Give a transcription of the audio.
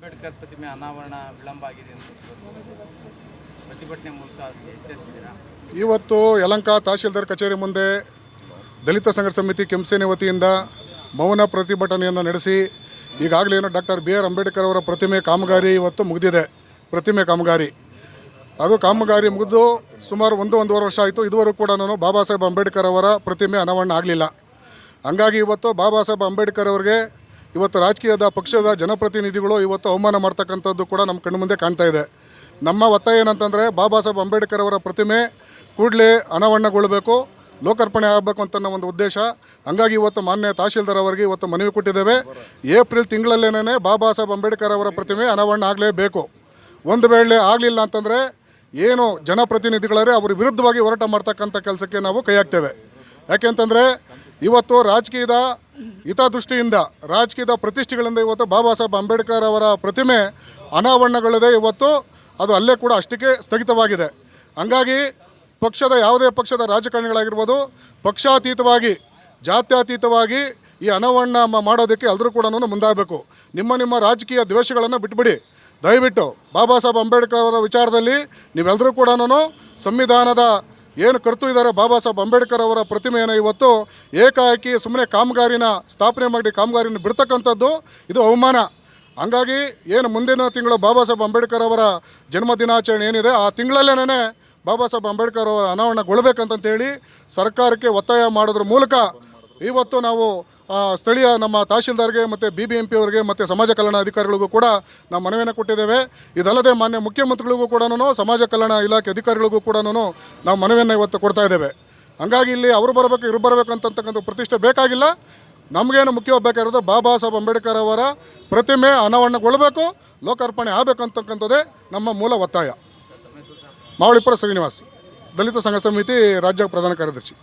ಅಂಬೇಡ್ಕರ್ ಪ್ರತಿಮೆ ಅನಾವರಣ ವಿಳಂಬ ಆಗಿದೆ ಪ್ರತಿಭಟನೆ ಮೂಲಕ ಎಚ್ಚರಿಸಿದ್ದೀರಾ? ಇವತ್ತು ಯಲಂಕ ತಹಶೀಲ್ದಾರ್ ಕಚೇರಿ ಮುಂದೆ ದಲಿತ ಸಂಘರ್ಷ ಸಮಿತಿ ಕೆಂಪಸೇನೆ ವತಿಯಿಂದ ಮೌನ ಪ್ರತಿಭಟನೆಯನ್ನು ನಡೆಸಿ ಈಗಾಗಲೇ ಏನು ಡಾಕ್ಟರ್ ಬಿ ಆರ್ ಅಂಬೇಡ್ಕರ್ ಅವರ ಪ್ರತಿಮೆ ಕಾಮಗಾರಿ ಇವತ್ತು ಮುಗಿದಿದೆ. ಪ್ರತಿಮೆ ಕಾಮಗಾರಿ. ಅದು ಕಾಮಗಾರಿ ಮುಗಿದು ಸುಮಾರು ಒಂದು, ಒಂದೂವರೆ ವರ್ಷ ಆಯಿತು. ಇದುವರೆಗೂ ಕೂಡ ನಾನು ಬಾಬಾ ಸಾಹೇಬ್ ಅಂಬೇಡ್ಕರ್ ಅವರ ಪ್ರತಿಮೆ ಅನಾವರಣ ಆಗಲಿಲ್ಲ. ಹಂಗಾಗಿ ಇವತ್ತು ಬಾಬಾ ಸಾಹೇಬ್ ಅಂಬೇಡ್ಕರ್ ಅವರಿಗೆ ಇವತ್ತು ರಾಜಕೀಯದ ಪಕ್ಷದ ಜನಪ್ರತಿನಿಧಿಗಳು ಇವತ್ತು ಅವಮಾನ ಮಾಡ್ತಕ್ಕಂಥದ್ದು ಕೂಡ ನಮ್ಮ ಕಣ್ಣು ಮುಂದೆ ಕಾಣ್ತಾ ಇದೆ. ನಮ್ಮ ಒತ್ತಾಯ ಏನಂತಂದರೆ ಬಾಬಾ ಸಾಹೇಬ್ ಅಂಬೇಡ್ಕರ್ ಅವರ ಪ್ರತಿಮೆ ಕೂಡಲೇ ಅನಾವರಣಗೊಳ್ಳಬೇಕು, ಲೋಕಾರ್ಪಣೆ ಆಗಬೇಕು ಅಂತ ಒಂದು ಉದ್ದೇಶ. ಹಂಗಾಗಿ ಇವತ್ತು ಮಾನ್ಯ ತಹಶೀಲ್ದಾರ್ ಅವರಿಗೆ ಇವತ್ತು ಮನವಿ ಕೊಟ್ಟಿದ್ದೇವೆ. ಏಪ್ರಿಲ್ ತಿಂಗಳಲ್ಲೇನೇ ಬಾಬಾ ಸಾಹೇಬ್ ಅಂಬೇಡ್ಕರ್ ಅವರ ಪ್ರತಿಮೆ ಅನಾವರಣ ಆಗಲೇಬೇಕು. ಒಂದು ವೇಳೆ ಆಗಲಿಲ್ಲ ಅಂತಂದರೆ ಏನು ಜನಪ್ರತಿನಿಧಿಗಳರೇ ಅವ್ರ ವಿರುದ್ಧವಾಗಿ ಹೋರಾಟ ಮಾಡ್ತಕ್ಕಂಥ ಕೆಲಸಕ್ಕೆ ನಾವು ಕೈ ಹಾಕ್ತೇವೆ. ಯಾಕೆಂತಂದರೆ ಇವತ್ತು ರಾಜಕೀಯದ ಹಿತದೃಷ್ಟಿಯಿಂದ ರಾಜಕೀಯದ ಪ್ರತಿಷ್ಠೆಗಳಿಂದ ಇವತ್ತು ಬಾಬಾ ಸಾಹೇಬ್ ಅಂಬೇಡ್ಕರ್ ಅವರ ಪ್ರತಿಮೆ ಅನಾವರಣಗೊಳ್ಳದೆ ಇವತ್ತು ಅದು ಅಲ್ಲೇ ಕೂಡ ಅಷ್ಟಕ್ಕೆ ಸ್ಥಗಿತವಾಗಿದೆ. ಹಂಗಾಗಿ ಪಕ್ಷದ ಯಾವುದೇ ಪಕ್ಷದ ರಾಜಕಾರಣಿಗಳಾಗಿರ್ಬೋದು, ಪಕ್ಷಾತೀತವಾಗಿ, ಜಾತ್ಯಾತೀತವಾಗಿ ಈ ಅನಾವರಣ ಮಾಡೋದಕ್ಕೆ ಎಲ್ಲರೂ ಕೂಡ ಮುಂದಾಗಬೇಕು. ನಿಮ್ಮ ನಿಮ್ಮ ರಾಜಕೀಯ ದ್ವೇಷಗಳನ್ನು ಬಿಟ್ಬಿಡಿ. ದಯವಿಟ್ಟು ಬಾಬಾ ಸಾಹೇಬ್ ಅಂಬೇಡ್ಕರ್ ಅವರ ವಿಚಾರದಲ್ಲಿ ನೀವೆಲ್ಲರೂ ಕೂಡ ಸಂವಿಧಾನದ ಏನು ಕರ್ತು ಇದ್ದಾರೆ ಬಾಬಾ ಸಾಹೇಬ್ ಅಂಬೇಡ್ಕರ್ ಅವರ ಪ್ರತಿಮೆಯನ್ನು ಇವತ್ತು ಏಕಾಏಕಿ ಸುಮ್ಮನೆ ಕಾಮಗಾರಿನ ಸ್ಥಾಪನೆ ಮಾಡಿ ಕಾಮಗಾರಿನ ಬಿಡ್ತಕ್ಕಂಥದ್ದು, ಇದು ಅವಮಾನ. ಹಂಗಾಗಿ ಏನು ಮುಂದಿನ ತಿಂಗಳು ಬಾಬಾ ಸಾಹೇಬ್ ಅಂಬೇಡ್ಕರ್ ಅವರ ಜನ್ಮ ದಿನಾಚರಣೆ ಏನಿದೆ, ಆ ತಿಂಗಳಲ್ಲೇನೇ ಬಾಬಾ ಸಾಹೇಬ್ ಅಂಬೇಡ್ಕರ್ ಅವರ ಅನಾವರಣಗೊಳ್ಬೇಕಂತಂತೇಳಿ ಸರ್ಕಾರಕ್ಕೆ ಒತ್ತಾಯ ಮಾಡೋದ್ರ ಮೂಲಕ ಇವತ್ತು ನಾವು ಸ್ಥಳೀಯ ನಮ್ಮ ತಹಶೀಲ್ದಾರ್ಗೆ ಮತ್ತು ಬಿ ಬಿ ಎಂ ಪಿ ಅವರಿಗೆ ಮತ್ತು ಸಮಾಜ ಕಲ್ಯಾಣ ಅಧಿಕಾರಿಗಳಿಗೂ ಕೂಡ ನಾವು ಮನವಿಯನ್ನು ಕೊಟ್ಟಿದ್ದೇವೆ. ಇದಲ್ಲದೆ ಮಾನ್ಯ ಮುಖ್ಯಮಂತ್ರಿಗಳಿಗೂ ಕೂಡ ಸಮಾಜ ಕಲ್ಯಾಣ ಇಲಾಖೆ ಅಧಿಕಾರಿಗಳಿಗೂ ಕೂಡ ನಾವು ಮನವಿಯನ್ನು ಇವತ್ತು ಕೊಡ್ತಾ ಇದ್ದೇವೆ. ಹಂಗಾಗಿ ಇಲ್ಲಿ ಅವರು ಬರಬೇಕು, ಇವ್ರು ಬರಬೇಕು ಅಂತಕ್ಕಂಥ ಪ್ರತಿಷ್ಠೆ ಬೇಕಾಗಿಲ್ಲ. ನಮಗೇನು ಮುಖ್ಯವಾಗಿ ಬೇಕಾಗಿರೋದು ಬಾಬಾ ಸಾಹೇಬ್ ಅಂಬೇಡ್ಕರ್ ಅವರ ಪ್ರತಿಮೆ ಅನಾವರಣಗೊಳ್ಳಬೇಕು, ಲೋಕಾರ್ಪಣೆ ಆಗಬೇಕು ಅಂತಕ್ಕಂಥದ್ದೇ ನಮ್ಮ ಮೂಲ ಒತ್ತಾಯ. ಮಾವಳಿಪುರ ಶ್ರೀನಿವಾಸ್, ದಲಿತ ಸಂಘ ಸಮಿತಿ ರಾಜ್ಯ ಪ್ರಧಾನ ಕಾರ್ಯದರ್ಶಿ.